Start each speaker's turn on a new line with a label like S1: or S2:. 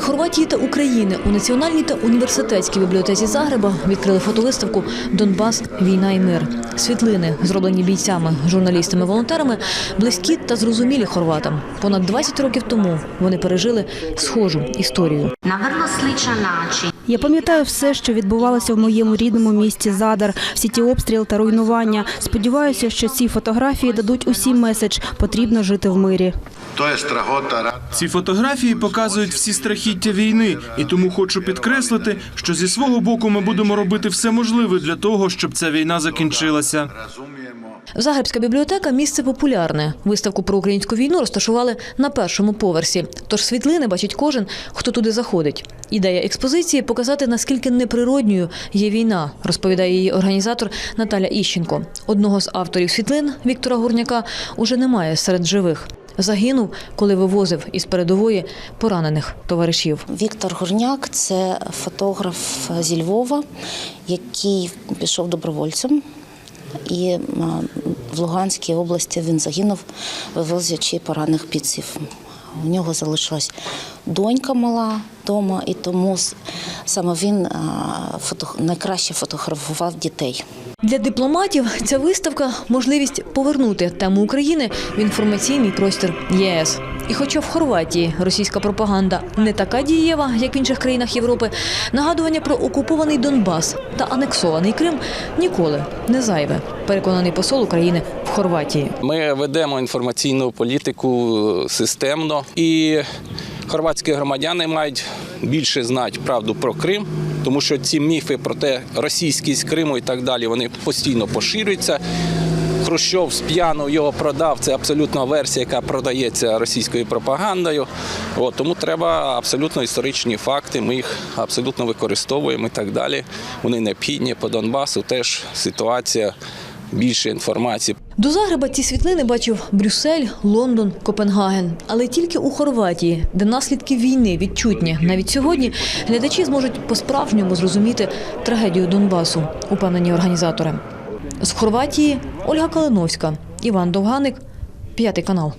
S1: Хорватії та України у Національній та університетській бібліотеці Загреба відкрили фотовиставку Донбас, війна і мир. Світлини, зроблені бійцями, журналістами, волонтерами, близькі та зрозумілі хорватам. Понад 20 років тому вони пережили схожу історію.
S2: Я пам'ятаю все, що відбувалося в моєму рідному місті Задар, всі ті обстріли та руйнування. Сподіваюся, що ці фотографії дадуть усім меседж потрібно жити в мирі.
S3: Ці фотографії показують всі страхіття війни, і тому хочу підкреслити, що зі свого боку ми будемо робити все можливе для того, щоб ця війна закінчилася.
S1: Загребська бібліотека місце популярне. Виставку про українську війну розташували на першому поверсі. Тож світлини бачить кожен, хто туди заходить. Ідея експозиції показати, наскільки неприродньою є війна, розповідає її організатор Наталя Іщенко. Одного з авторів світлин Віктора Гурняка уже немає серед живих. Загинув, коли вивозив із передової поранених товаришів.
S4: Віктор Горняк це фотограф зі Львова, який пішов добровольцем. І в Луганській області він загинув, вивозячи поранених бійців. У нього залишилась донька мала вдома, і тому саме він фото, найкраще фотографував дітей.
S1: Для дипломатів ця виставка можливість повернути тему України в інформаційний простір ЄС. І хоча в Хорватії російська пропаганда не така дієва, як в інших країнах Європи, нагадування про окупований Донбас та анексований Крим ніколи не зайве. Переконаний посол України в Хорватії.
S5: Ми ведемо інформаційну політику системно, і хорватські громадяни мають більше знати правду про Крим, тому що ці міфи про те, російськість Криму і так далі, вони постійно поширюються. Хрущов з п'яну його продав. Це абсолютно версія, яка продається російською пропагандою. От, тому треба абсолютно історичні факти. Ми їх абсолютно використовуємо і так далі. Вони необхідні по Донбасу. Теж ситуація більше інформації.
S1: До Загреба ці світлини бачив Брюссель, Лондон, Копенгаген. Але тільки у Хорватії, де наслідки війни відчутні. Навіть сьогодні глядачі зможуть по-справжньому зрозуміти трагедію Донбасу, упевнені організатори. З Хорватії Ольга Калиновська, Іван Довганик, п'ятий канал.